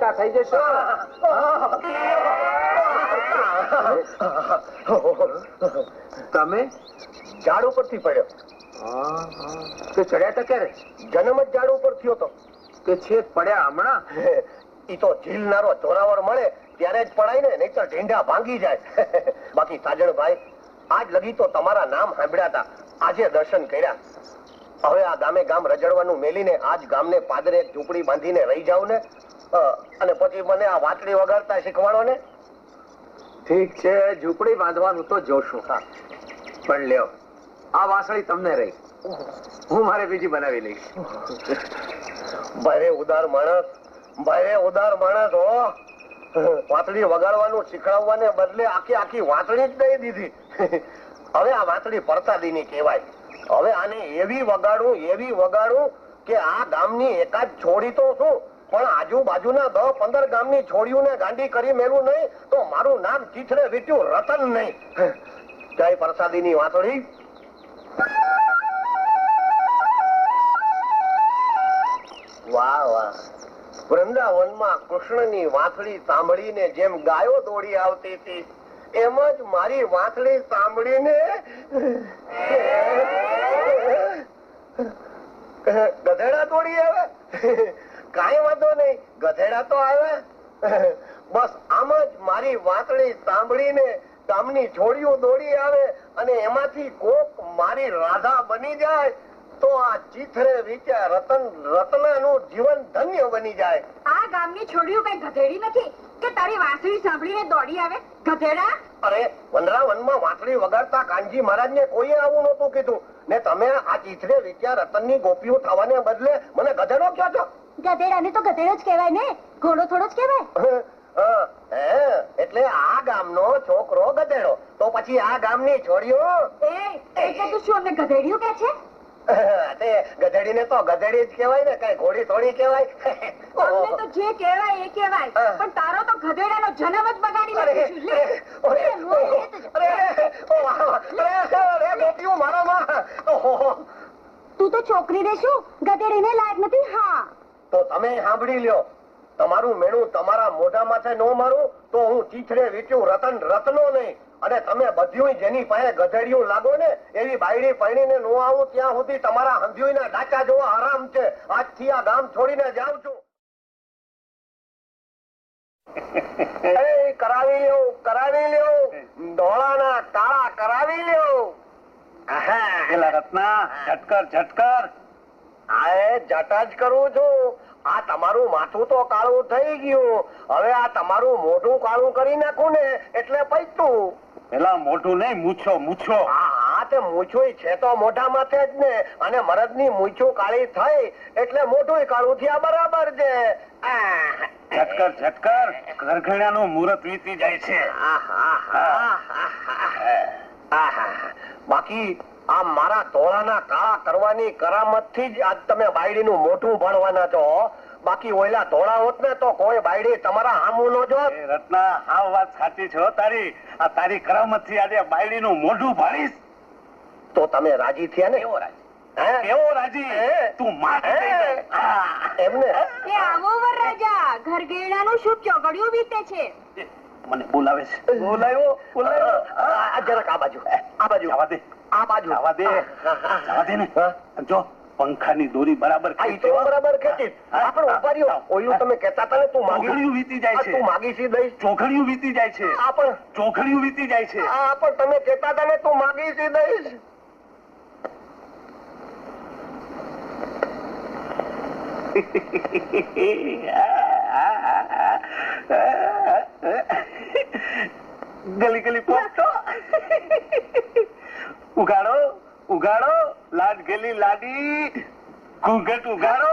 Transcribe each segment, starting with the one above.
મોટા થઈ જશો? તમે? ઝાડ ઉપરથી પડ્યો. તે ચડ્યા તા ક્યારે? જન્મ જ ઝાડ ઉપર થયો તો. તે છેક પડ્યા હમણાં? ઈ તો ઝીલનારો જોરાવર મળે ત્યારે જ પડાય ને નહીં તો ઢીંઢા ભાંગી જાય. બાકી સાજણભાઈ આજ લગી તો તમારા નામ સાંભળ્યા હતા. આજે દર્શન કર્યા. હવે આ ગામે ગામ રજડવાનું મેલીને આજ ગામને પાદરે એક ઝૂંપડી બાંધીને રહી જાવ ને અને પછી મને આ વાતડી વગાડતા શીખવાડો ને? ઠીક છે ઝૂંપડી બાંધવાનું તો જોશું. હા. પણ લ્યો આ વાસળી તમને રહી. હું મારે બીજી બનાવી લઈશ. ભારે ઉદાર માણસ ભારે ઉદાર માણસ હો. વાતડી વગાડવાનું શીખડાવવાને બદલે આખી આખી વાતડી જ દઈ દીધી. હવે આ વાતડી પરસાદીની કહેવાય. હવે આને એવી વગાડું એવી વગાડું કે આ ગામની એકાદ છોડી તો શું? પણ આજુબાજુના દસ પંદર ગામની છોડીઓને ગાંડી કરી મેલું નહીં, તો મારું નામ ચીથડે વીટ્યું રતન નહીં. જય પરસાદીની વાહ. વૃંદાવનમાં કૃષ્ણની વાંસળી સાંભળીને જેમ ગાયો દોડી આવતી હતી, એમ જ મારી વાંસળી સાંભળીને ગધેડા દોડી આવે. કાંઈ વાંધો નહીં. ગધેડા તો આવે બસ આમ જ મારી વાંસળી સાંભળીને ગામની છોડીઓ દોડી આવે અને એમાંથી કોક મારી રાધા બની જાય તો આ ચીથરે વિચાર રતન રત્નાનું જીવન ધન્ય બની જાય. આ ગામની છોડીઓ કઈ ગધેડી નથી કે તારી વાંસળી સાંભળીને દોડી આવે? ગધેડા? અરે વનરાવનમાં વાંસળી વગાડતા કાનજી મહારાજને કોઈએ આવું નહોતું કીધું. ને તમે આ ચીથરે વિચાર રતનની ગોપીઓ થવાને બદલે મને ગધેડો કહો છો? ગધેડાને તો ગધેડો જ કહેવાય ને. ઘોડો થોડો જ કહેવાય. એટલે આ ગામનો છોકરો ગધેડો. તો પછી આ ગામની છોડીઓ? એ એટલે તું શું અમને ગધેડિયું કે છે? તે ગધેડીને તો ગધેડી જ કહેવાય ને કઈ ઘોડી થોડી કહેવાય. અમને તો જે કહેવાય એ કહેવાય. પણ તારો તો ગધેડાનો જન્મ જ બગાડી નાખ્યો. લે. અરે, મોં. અરે, અરે, ગોપીઓ મારામાં. ઓહો. તું તો છોકરીને શું? ગધેડીને લાયક નથી? તમે સાંભળી લ્યો. તમારું મેણું તમારા મોઢા માથે ન મારું તો હું ચીથરે વીટ્યું રતન રતનો નહીં. અને તમે બધ્યું જેની પાસે ગધેડિયું લાગો ને એવી બાયડી પૈણીને નો આવું ત્યાં સુધી તમારા હંધ્યુના ડાચા જોવા આરામ છે. આજથી આ ગામ છોડીને જાઉં છું. કરાવી લ્યો કરાવી લ્યો. ધોળાના કાળા કરાવી લ્યો. હા રત્ના ઝટકર ઝટકર. આ જટા જ કરું છું. આ તમારું માથું તો કાળું થઈ ગયું. હવે આ તમારું મોઢું કાળું કરી નાખું ને એટલે પૈતું. પેલા મોઢું નહીં મૂછો મૂછો. હા હા તે મૂછું છે તો મોઢા માથે જ ને. અને મરદની મૂછું કાળી થઈ એટલે મોઢું કાળું થયા બરાબર છે. ઝટકર ઝટકર ઝટકર. ઘરઘણાનું મુહૂર્ત વીતી જાય છે. આહા. બાકી આ મારા ધોળાના કાળા કરવાની કરામતથી જ આજ તમે બાયડીનું મોઢું ભણવાના છો. બાકી ઓયલા તોળા હોત ને તો કોઈ બાયડી તમારા હામું નો જોત. રત્ના હા વાત સાચી છે તારી. આ તારી કરામતથી આજે બાયડીનું મોઢું ભાળીશ. તો તમે રાજી થયા ને? હે? એવો રાજી? તું હે? થઈ જાય. આ. એમને? એ આવો વરરાજા ઘરગેડાનું શુભ ચોગડિયું વીતે છે. મને બોલાવે છે. બોલાયો? બોલાયો? આ આ જરાક આ બાજુ. આ બાજુ. આવા દે. આ બાજુ. લાવા દે. જવા દે ને. જો પંખાની દોરી બરાબર ખેંચી તો બરાબર ખેંચી. આપણે ઊભા ઓયું તમે કહેતા હતા ને તું માગી ચોઘડિયું વીતી જાય છે. તું માગી સી દઈશ. ચોખડિયું વીતી જાય છે. આ પણ ચોખડિયું વીતી જાય છે. આ પણ તમે કહેતા હતા ને તું માગી સી દઈશ. ગલી ગલી પોપટો ઉગાડો ઉગાડો લાડ ગેલી લાડી. ઘૂંઘટ ઉગાડો.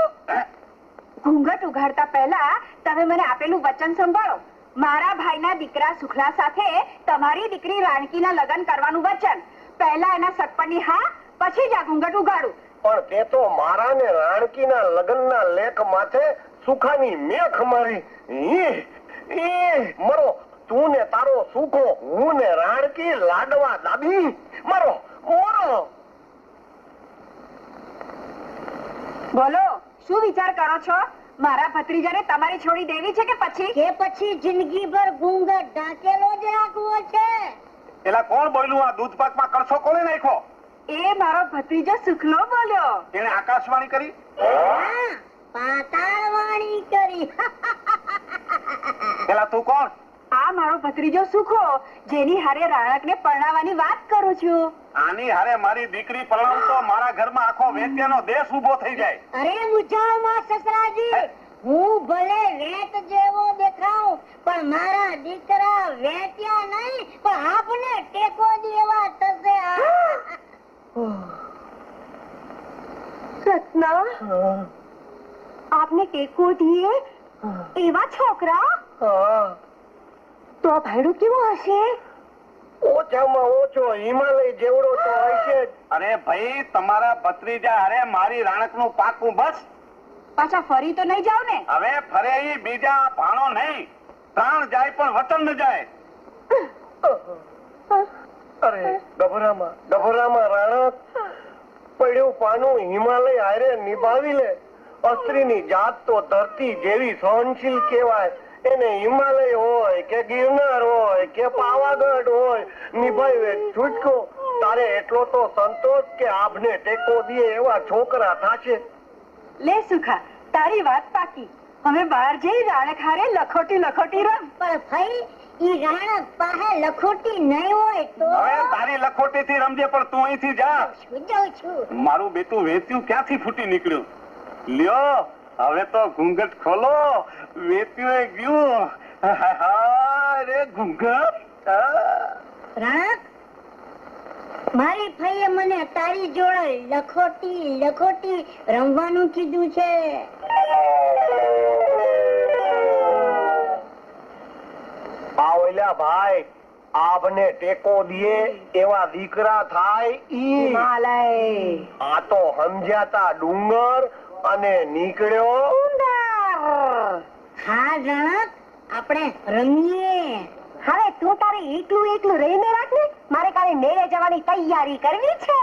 ઘૂંઘટ ઉઘાડતા પહેલા તમે મને આપેલું વચન સંભાળો. મારા ભાઈના દીકરા સુખલા સાથે તમારી દીકરી રાણકીના લગ્ન કરવાનું વચન. પહેલા એના સગપણની હા પછી જ આ ઘૂંઘટ ઉઘાડું પણ તે તો મારા ને રાણકીના લગ્નના લેખ માથે સુખાની મેખ મારી. ઈ, મરો તું ને તારો સુખો હું ને રાણકી લાડવા દાબી. મરો. મરો બોલો શું વિચાર કરો છો? મારા ભત્રીજાને તમારી છોડી દેવી છે કે પછી? કે પછી જિંદગી ભર ગુંગ ઢાંકેલો જ રાખવો છે? એલા કોણ બોલ્યું આ દૂધ પાકમાં કળશો કોણે નાખ્યો? એ મારો ભત્રીજો સુખલો બોલ્યો. એને આકાશવાણી કરી? પાતાળવાણી કરી. એલા તું કોણ? આ મારો ભત્રીજો સુખો જેની હારે રાણકને પરણાવવાની વાત કરું છું. આની હારે મારી દીકરી પરણાવ તો મારા ઘરમાં આખો વેત્યાનો દેશ ઊભો થઈ જાય. અરે મુજામાં સસરાજી હું? ભલે વેત જેવો દેખાઉં પણ મારા દીકરા વેટ્યા નહીં પણ આપને ટેકો દેવા થશે. આ. રત્ના આપને ટેકો દીએ એવા છોકરા? હા. તો આ ભાઈડું કેવું હશે? ઓછામાં ઓછો હિમાલય જેવડો તો હશે અરે ભાઈ તમારા ભત્રીજા અરે મારી રાણકનું પાકું બસ. પાછા ફરી તો નહીં જાવ ને? હવે ફરે ઈ બીજા ભાણો નહીં. પ્રાણ જાય પણ વતન ન જાય. અરે ગભરામાં ગભરામાં રાણક. પડ્યું પાનું હિમાલય હારે નિભાવી લે. અસ્ત્રીની જાત તો ધરતી જેવી સહનશીલ કહેવાય. એને હિમાલય હોય કે ગિરનાર હોય કે પાવાગઢ હોય નિભાવે છૂટકો. તારે એટલો તો સંતોષ કે આપને ટેકો દે એવા છોકરા થાશે. લે સુખા તારી વાત પાકી. હવે બહાર જઈ રાણક હારે લખોટી લખોટી રમ. પણ ભાઈ ઈ રાણક પાસે લખોટી નહીં હોય તો હવે તારી લખોટી થી રમજે પણ તું અહીંથી જા. જાઉં છું મારું બેટું વેચ્યું ક્યાંથી ફૂટી નીકળ્યું? લ્યો. હવે તો ઘૂંઘટ ખોલો વેપ્યું એ ગયું. અરે ઘૂંઘટ. આ. મારી ફઈએ મને તારી જોડે લખોટી લખોટી રમવાનું કીધું છે. આ ભાઈ આપને ટેકો દે એવા દીકરા થાય ઈ. આ તો સમજ્યાતા ડુંગર અને નીકળ્યો? હા જણક આપણે રમીએ. હવે તું તારે એકલું એકલું રહીને રાખ ને. મારે કાલે મેળે જવાની તૈયારી કરવી છે.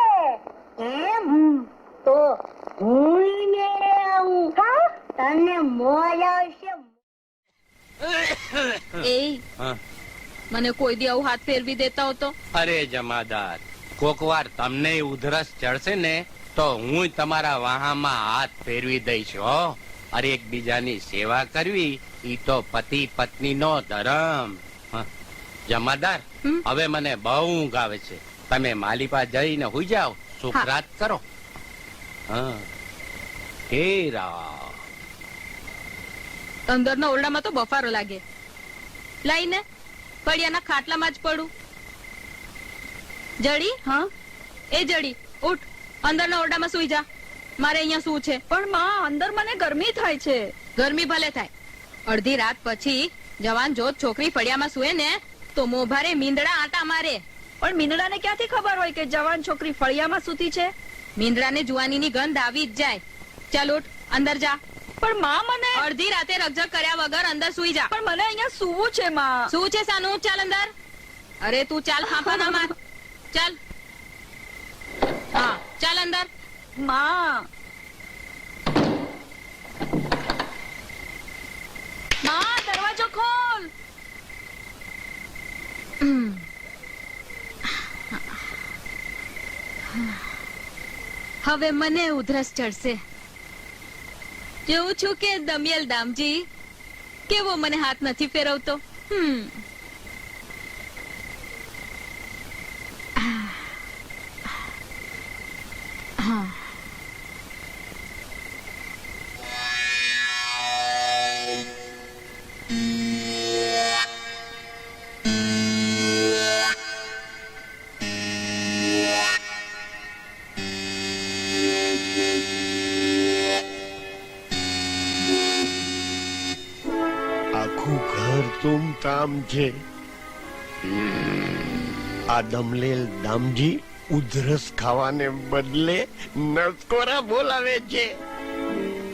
એમ? તો હું મેળે આવું. હા? તને મોજ આવશે. એ મને કોઈ દી આવું હાથ ફેરવી દેતા હતો અરે જમાદાર કોક વાર તમને ઉધરસ ચડશે ને તો હું તમારા વાહામાં હાથ ફેરવી દઈશ હો. અરે એકબીજાની સેવા કરવી ઈ તો પતિ પત્ની નો ધર્મ જમાદાર હવે મને બહુ ઊંઘ આવે છે. તમે માલિપા જઈને હુઈ જાઓ સુખ રાત કરો. હા. હે રા અંદરના ઓરડામાં તો બફારો લાગે. લાઈને ખાટલા ખાટલામાં જ પડું. જડી હા? એ જડી ઉઠ. અંદરના ઓરડામાં સુઈ જા. મારે અહીંયા શું છે. પણ માં અંદર મને ગરમી થાય છે. ગરમી ભલે થાય. અડધી રાત પછી જવાન જોત છોકરી ફળિયામાં સુએ ને તો મોભારે મીંદડા આટા મારે. પણ મીંદડાને ક્યાંથી ખબર હોય કે જવાન છોકરી ફળિયામાં સૂતી છે? મીંદડાને જુવાનીની ગંધ આવી જ જાય. ચાલ ઉઠ અંદર જા. પણ માં મને અડધી રાતે રગજગ કર્યા વગર અંદર સુઈ જા. પણ મને અહીંયા સુવું છે માં. શું છે સાનું? ચાલ અંદર. અરે તું ચાલ ફાંફા ના માર. ચાલ. હા ચાલ અંદર. માં. માં દરવાજો ખોલ. હવે મને ઉધરસ ચડશે. જોઉં છું કે દમિયલ દામજી કેવો મને હાથ નથી ફેરવતો? હમ. તુમતામ આ દમલેલ દામજી ઉધરસ ખાવાને બદલે નસકોરા બોલાવે છે.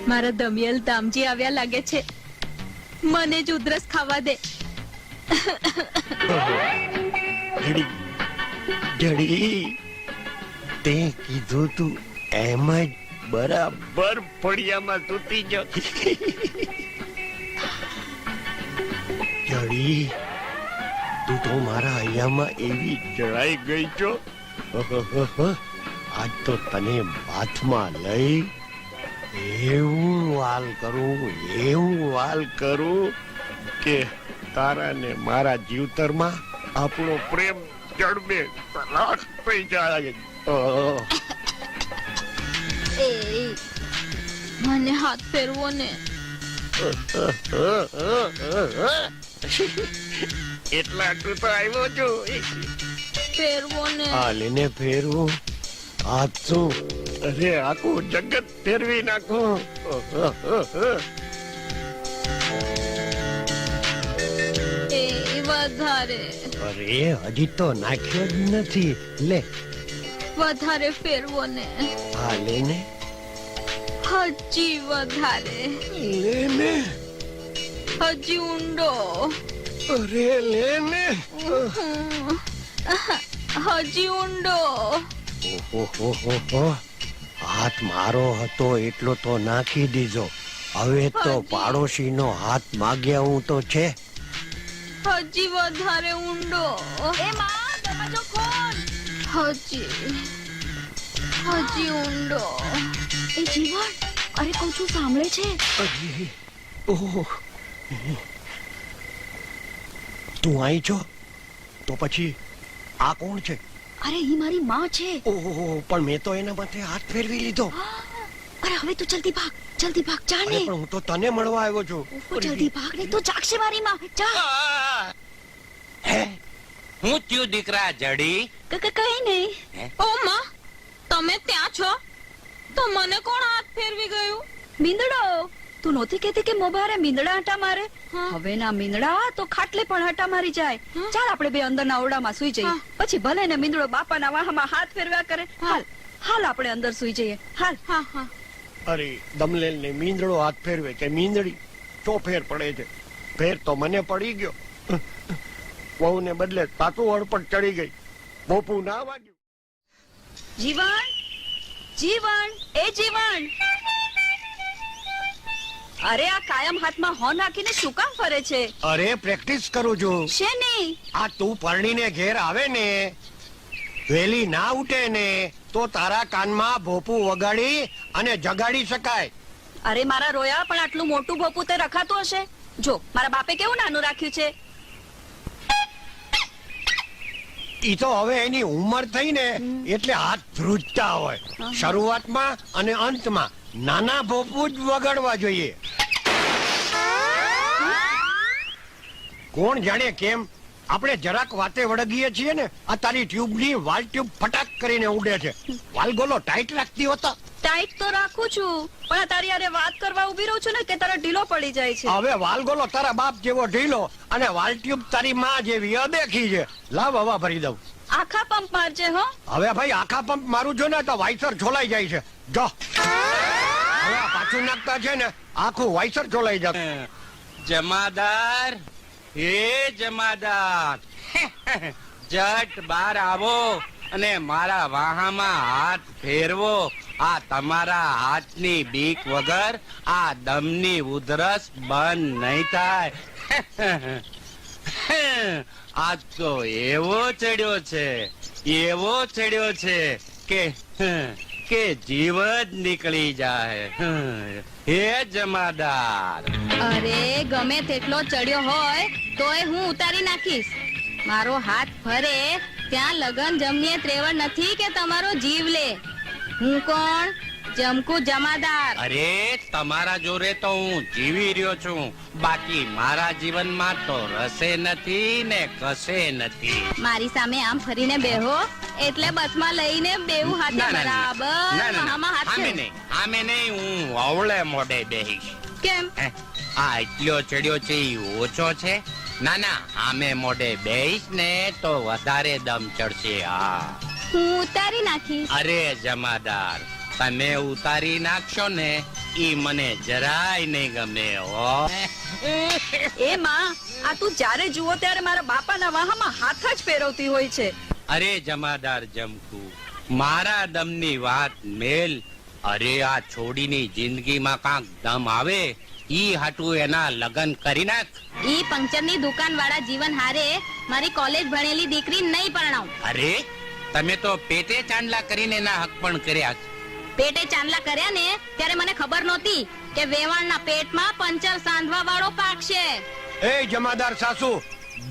મારા દમિયલ દામજી આવ્યા લાગે છે. મને જ ઉધરસ ખાવા દે. જડી જડી તે કીધું તું એમ જ બરાબર ફળિયામાં તૂટી ગયો જડી તું તો મારા અહીંયામાં એવી જળાઈ ગઈ છો. આજ તો તને બાથમાં લઈ એવું વાલ કરું એવું વાલ કરું કે તારા ને મારા જીવતરમાં આપણો પ્રેમ જડબે તલાશ થઈ જાય. એ મને હાથ ફેરવો ને. એટલા આટલું તો આવ્યો છું. ફેરવો ને. આ ફેરવું. આજ અરે આખું જગત ફેરવી નાખું. વધારે. અરે હજી તો નાખ્યો જ નથી. લે. વધારે ફેરવો ને. આ લેને હજી વધારે. લેને હજી ઊંડો અરે લેને હજી ઊંડો ઓહોહોહો. હાથ મારો હતો એટલો તો નાખી દીધો હવે તો. પાડોશીનો હાથ માગ્યા હું તો છે. હજી વધારે ઊંડો. એ માં દરવાજો ખોલ. હજી હજી ઊંડો. એ જીવન અરે કહું છું સાંભળે છે? ઓહ. તું અહીં છો? તો પછી આ કોણ છે? અરે ઈ મારી માં છે. ઓહો પણ મેં તો એના માથે હાથ ફેરવી લીધો. અરે હવે તું જલ્દી ભાગ જલ્દી ભાગ જા ને. પણ હું તો તને મળવા આવ્યો છું. જલ્દી ભાગ ને તો જાગશે મારી માં જા. હે? હું ત્યો દીકરા જડી? કઈ નહીં? ઓ માં તમે ત્યાં છો? તો મને કોણ હાથ ફેરવી ગયું? મીંદડો તું નહોતી કહેતી કે મોભારે મીંદડા આટા મારે? હવે ના મીંદડા તો ખાટલે પણ આટા મારી જાય. ચાલ આપણે બે અંદરના ઓરડામાં સુઈ જઈએ. પછી ભલે ને મીંદડો બાપાના વાહમાં હાથ ફેરવ્યા કરે. હાલ હાલ આપણે અંદર સુઈ જઈએ. હાલ. હા હા. અરે દમલેલ ને મીંદડો હાથ ફેરવે કે મીંદડી? તો ફેર પડે છે? ફેર તો મને પડી ગયો. વહુ ને બદલે તાતું હળપટ ચડી ગઈ. બોપુ ના વાગ્યું. જીવન જીવન એ જીવન. અરે આ કાયમ હાથમાં હો નાખીને શું કામ ફરે છે? અરે પ્રેક્ટિસ કરું છું. શેની આ તું પરણીને ઘેર આવે ને વેલી ના ઉઠે ને તો તારા કાનમાં ભોપું વગાડી અને જગાડી શકાય. અરે મારા રોયા પણ આટલું મોટું ભોપું તે રખાતું હશે? જો મારા બાપે કેવું નાનું રાખ્યું છે? ઈ તો હવે એની ઉંમર થઈ ને એટલે હાથ ધ્રુજતા હોય. શરૂઆતમાં અને અંતમાં. નાના ભોપું જ વગાડવા જોઈએ. કોણ જાણે કેમ આપણે જરાક વાતે વળગીએ છીએ ને આ તારી ટ્યુબની વાલ ટ્યુબ ફટાક કરીને ઉડે છે. વાલ ગોલો ટાઈટ રાખતી હોતા ટાઈટ તો રાખું છું પણ તારી આરે વાત કરવા ઊભી રહું છું ને કે તારા ઢીલો પડી જાય છે. હવે વાલ ગોલો તારા બાપ જેવો ઢીલો અને વાલ ટ્યુબ તારી માં જેવી અદેખી છે. લાવ હવા ભરી દઉં. આખા પંપ મારજે હો. હવે ભાઈ આખા પંપ મારું જો ને તો વાઇસર છોલાઈ જાય છે. જો. પાછું નાખતા છે ને, આખું વાયસર ચોલાઈ જાય જમાદાર, હે જમાદાર. જટ બાર આવો અને મારા વાહામાં હાથ ફેરવો. આ તમારા હાથની બીક વગર આ દમની ઉધરસ બંધ નહીં થાય. આજ તો એવો ચડ્યો છે, એવો ચડ્યો છે કે કે જીવ જ નીકળી જાય. હે જમાદાર. અરે, ગમે તેટલો ચડ્યો હોય, તોય હું ઉતારી નાખીશ. મારો હાથ ફરે, ત્યાં લગન જમીએ ત્રેવડ નથી કે તમારો જીવ લે. હું કોણ? જમકુ જમાદાર. અરે તમારા જોરે તો હું જીવી રહ્યો છું. બાકી મારા જીવનમાં તો રસે નથી ને કશે નથી. મારી સામે આમ ફરીને બેહો. એટલે બસમાં લઈને બેવું હાથે ના, ના, ના. બરાબર ના, ના, ના. મામા હાથ. આમે નહીં. આમે નહીં હું અવળે મોઢે બેહીશ. કેમ? હે? આ એટલો ચડ્યો છે ઈ ઓછો છે? ના ના આમે મોઢે બેહીશ ને તો વધારે દમ ચડશે હા. હું ઉતારી નાખીશ. અરે જમાદાર તમે ઉતારી નાખશો ને ઈ મને જરાય નહીં ગમે હો. એ માં આ તું જ્યારે જુઓ ત્યારે મારા બાપાના વાહામાં હાથ જ ફેરવતી હોય છે. અરે જમાદાર જમકુ મારા દમની વાત મેલ. અરે આ છોડીની જિંદગીમાં કાંક દમ આવે ઈ હાટુ એના લગન કરી નાખ. ઈ પંક્ચરની દુકાન વાળા જીવન હારે મારી કોલેજ ભણેલી દીકરી નહીં પરણાવ. અરે તમે તો પેટે ચાંદલા કરીને એના હક પણ કર્યા છે. પેટે ચાંદલા કર્યા ને ત્યારે મને ખબર નહોતી કે વેવાણના પેટમાં પંચર સાંધવા વાળો પાકશે એ જમાદાર સાસુ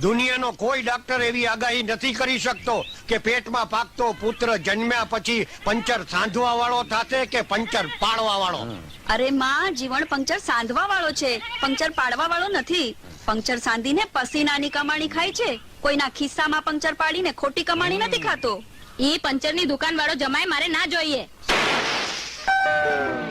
દુનિયાનો કોઈ ડોક્ટર એવી આગાહી નથી કરી શકતો કે પેટમાં પાકતો પુત્ર જન્મ્યા પછી પંચર સાંધવા વાળો થશે કે પંચર પાડવા વાળો અરે માં જીવન પંક્ચર સાંધવા વાળો છે. પંચર પાડવા વાળો નથી. પંચર સાંધીને પસીનાની કમાણી ખાય છે. કોઈના ખિસ્સામાં પંચર પાડીને ખોટી કમાણી નથી ખાતો. ઈ પંચરની દુકાન વાળો જમાય મારે ના જોઈએ. Woo!